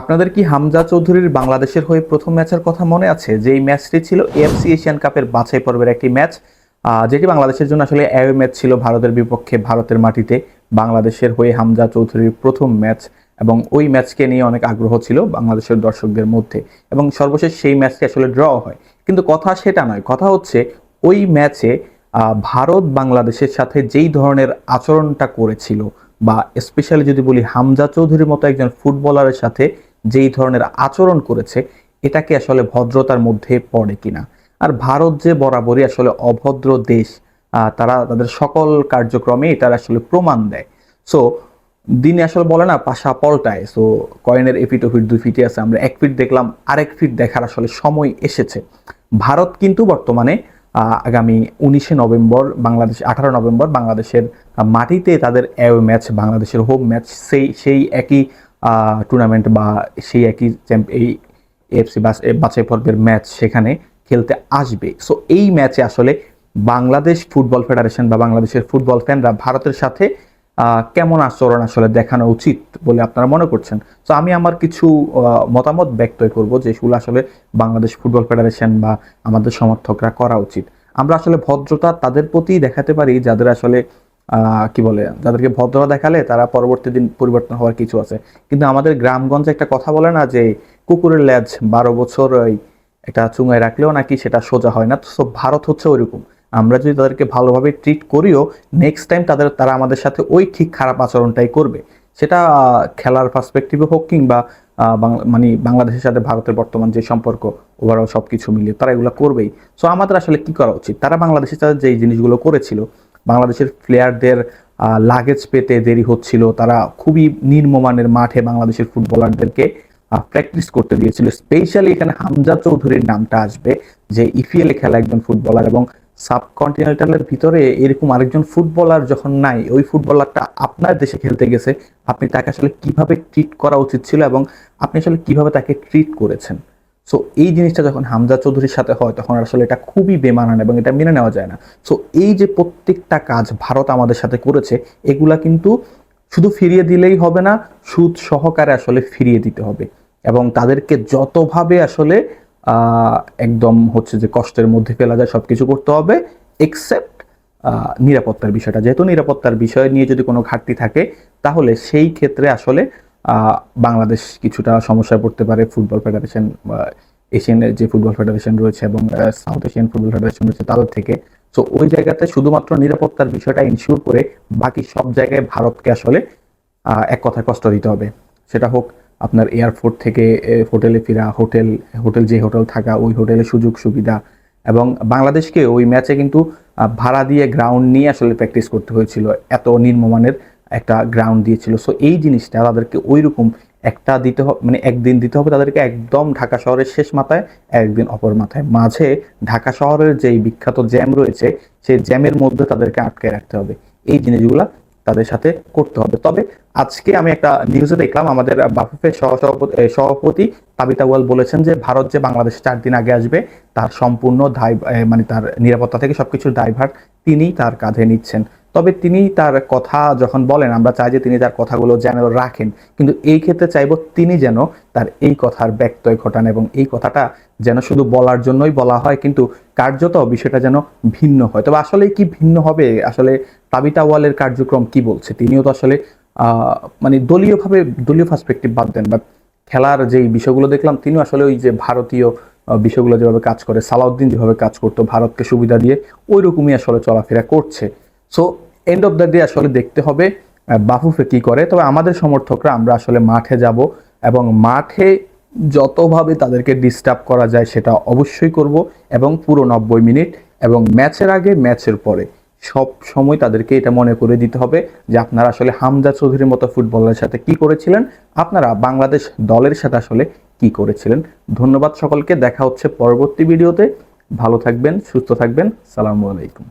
আপনাদের কি হামজা চৌধুরীর বাংলাদেশের হয়ে প্রথম ম্যাচের কথা মনে আছে? যে এই ম্যাচটি ছিল এফসি এশিয়ান কাপের বাছাই পর্বের একটি ম্যাচ যেটি বাংলাদেশের জন্য আসলে অ্যাওয়ে ম্যাচ ছিল ভারতের বিপক্ষে ভারতের মাটিতে। বাংলাদেশের হয়ে হামজা চৌধুরীর প্রথম ম্যাচ এবং ওই ম্যাচকে নিয়ে অনেক আগ্রহ ছিল বাংলাদেশের দর্শকদের মধ্যে এবং সর্বশেষ সেই ম্যাচটি আসলে ড্র হয়। কিন্তু কথা সেটা নয়, কথা হচ্ছে ওই ম্যাচে ভারত বাংলাদেশের সাথে যেই ধরনের আচরণটা করেছিল বা স্পেশালি যদি বলি হামজা চৌধুরীর মতো একজন ফুটবলারের সাথে যেই ধরনের আচরণ করেছে এটাকে আসলে ভদ্রতার মধ্যে পড়ে কিনা? আর ভারত যে বরাবরই আসলে অভদ্র দেশ তারা তাদের সকল কার্যক্রমে এটার আসলে প্রমাণ দেয়। সো দিনে আসলে বলে না, পাশা পল্টায়। সো কয়েনের এফিট ওফিট দুই ফিটে আছে, আমরা এক ফিট দেখলাম, আরেক ফিট দেখার আসলে সময় এসেছে। ভারত কিন্তু বর্তমানে আগামী উনিশে নভেম্বর বাংলাদেশ, আঠারো নভেম্বর বাংলাদেশের মাটিতে তাদের অ্যাওয়ে ম্যাচ, বাংলাদেশের হোম ম্যাচ, সেই সেই একই টুর্নামেন্ট বা সেই একই এই এফসি বাছাই পর্বের ম্যাচ সেখানে খেলতে আসবে। সো এই ম্যাচে আসলে বাংলাদেশ ফুটবল ফেডারেশন বা বাংলাদেশের ফুটবল ফ্যানরা ভারতের সাথে কেমন আচরণ আসলে দেখানো উচিত বলে আপনারা মনে করছেন? তো আমি আমার কিছু মতামত ব্যক্ত করব যে সেগুলো আসলে বাংলাদেশ ফুটবল ফেডারেশন বা আমাদের সমর্থকরা করা উচিত। আমরা আসলে ভদ্রতা তাদের প্রতি দেখাতে পারি, যাদের আসলে কি বলে যাদেরকে ভদ্রতা দেখালে তারা পরবর্তী দিন পরিবর্তন হওয়ার কিছু আছে। কিন্তু আমাদের গ্রামগঞ্জে একটা কথা বলে না যে, কুকুরের লেজ বারো বছর ওই একটা চুঙায় রাখলেও নাকি সেটা সোজা হয় না। তো ভারত হচ্ছে ওইরকম। আমরা যদি তাদেরকে ভালোভাবে ট্রিট করিও নেক্সট টাইম তাদের, তারা আমাদের সাথে ওই ঠিক খারাপ আচরণটাই করবে। সেটা খেলার পার্সপেক্টিভে হোক কিংবা মানে বাংলাদেশের সাথে ভারতের বর্তমান যে সম্পর্ক ওভারঅল সব কিছু মিলিয়ে তারা এগুলো করবেই। সো আমাদের আসলে কি করা উচিত? তারা বাংলাদেশের সাথে যে জিনিসগুলো করেছিল বাংলাদেশের প্লেয়ারদের লাগেজ পেতে দেরি হচ্ছিল। তারা খুবই নির্মমানের মাঠে বাংলাদেশের ফুটবলারদেরকে প্র্যাকটিস করতে দিয়েছিল। স্পেশালি এখানে হামজা চৌধুরীর নামটা আসবে, যে ইপিএল এ খেলা একজন ফুটবলার এবং সাবকন্টিনেন্টালের ভিতরে এরকম আরেকজন ফুটবলার যখন নাই, ওই ফুটবলারটা আপনার দেশে খেলতে গেছে। আপনি তাকে আসলে কীভাবে ট্রিট করা উচিত ছিল এবং আপনি আসলে কীভাবে তাকে ট্রিট করেছেন? সো এই জিনিসটা যখন হামজা চৌধুরীর সাথে হয়, তখন আসলে এটা খুবই বেমানান এবং এটা মেনে নেওয়া যায় না। সো এই যে প্রত্যেকটা কাজ ভারত আমাদের সাথে করেছে, এগুলা কিন্তু শুধু ফিরিয়ে দিলেই হবে না, সুদ সহকারে আসলে ফিরিয়ে দিতে হবে। এবং তাদেরকে যতভাবে আসলে একদম হচ্ছে যে কষ্টের মধ্যে ফেলা যায়, সবকিছু করতে হবে এক্সেপ্ট নিরাপত্তার বিষয়টা। যেহেতু নিরাপত্তার বিষয় নিয়ে যদি কোনো ঘাটতি থাকে, তাহলে সেই ক্ষেত্রে আসলে বাংলাদেশ কিছুটা সমস্যায় পড়তে পারে। ফুটবল ফেডারেশন এশিয়ান যে ফুটবল ফেডারেশন রয়েছে এবং সাউথ এশিয়ান ফুটবল ফেডারেশন রয়েছে তাদের থেকে। তো ওই জায়গাতে শুধুমাত্র নিরাপত্তার বিষয়টা ইনশিওর করে বাকি সব জায়গায় ভারতকে আসলে এক কথায় কষ্ট দিতে হবে। সেটা হোক আপনার এয়ারপোর্ট থেকে হোটেলে ফেরা, হোটেল হোটেল যে হোটেল থাকা, ওই হোটেলের সুযোগ সুবিধা এবং বাংলাদেশকে ওই ম্যাচে কিন্তু ভাড়া দিয়ে গ্রাউন্ড নিয়ে আসলে প্র্যাকটিস করতে হয়েছিল। এত নিম্নমানের একটা গ্রাউন্ড দিয়েছিল। সো এই জিনিসটা তাদেরকে ওই রকম একটা দিতে হবে মানে একদিন দিতে হবে তাদেরকে একদম ঢাকা শহরের শেষ মাথায়, একদিন অপর মাথায়। মাঝে ঢাকা শহরের যেই বিখ্যাত জ্যাম রয়েছে, সেই জ্যামের মধ্যে তাদেরকে আটকে রাখতে হবে। এই জিনিসগুলা তাদের সাথে করতে হবে। তবে আজকে আমি একটা নিউজে দেখলাম, আমাদের বাফুফের সহসভাপতি সভাপতি তাবিতা ওয়াল বলেছেন যে, ভারত যে বাংলাদেশ চার দিন আগে আসবে, তার সম্পূর্ণ দায় মানে তার নিরাপত্তা থেকে সবকিছুর দায়ভার তিনি তার কাঁধে নিচ্ছেন। তবে তিনি তার কথা যখন বলেন, আমরা চাই যে তিনি তার কথাগুলো যেন রাখেন। কিন্তু এই ক্ষেত্রে চাইব তিনি যেন তার এই কথার ব্যক্তয় ঘটান এবং এই কথাটা যেন শুধু বলার জন্যই বলা হয়, কিন্তু কার্যত বিষয়টা যেন ভিন্ন হয়। তবে আসলে কি ভিন্ন হবে? আসলে তাবিতা ওয়ালের কার্যক্রম কি বলছে? তিনিও তো আসলে মানে দলীয়ভাবে, দলীয় পার্সপেক্টিভ বাদ দেন বাট খেলার যেই বিষয়গুলো দেখলাম, তিনিও আসলে ওই যে ভারতীয় বিষয়গুলো যেভাবে কাজ করে, সালাউদ্দিন যেভাবে কাজ করতো, ভারতকে সুবিধা দিয়ে ওই রকমই আসলে চলাফেরা করছে। So end of the day আসলে দেখতে হবে বাফুফে কি করে। তবে আমাদের সমর্থকরা আমরা আসলে মাঠে যাব এবং মাঠে যতভাবে তাদেরকে ডিস্টার্ব করা যায় সেটা অবশ্যই করব এবং পুরো নব্বই মিনিট এবং ম্যাচের আগে, ম্যাচের পরে সব সময় তাদেরকে এটা মনে করে দিতে হবে যে আপনারা আসলে হামজা চৌধুরীর মতো ফুটবলের সাথে কি করেছিলেন, আপনারা বাংলাদেশ দলের সাথে আসলে কি করেছিলেন। ধন্যবাদ সকলকে, দেখা হচ্ছে পরবর্তী ভিডিওতে ভালো থাকবেন, সুস্থ থাকবেন, সালামু আলাইকুম।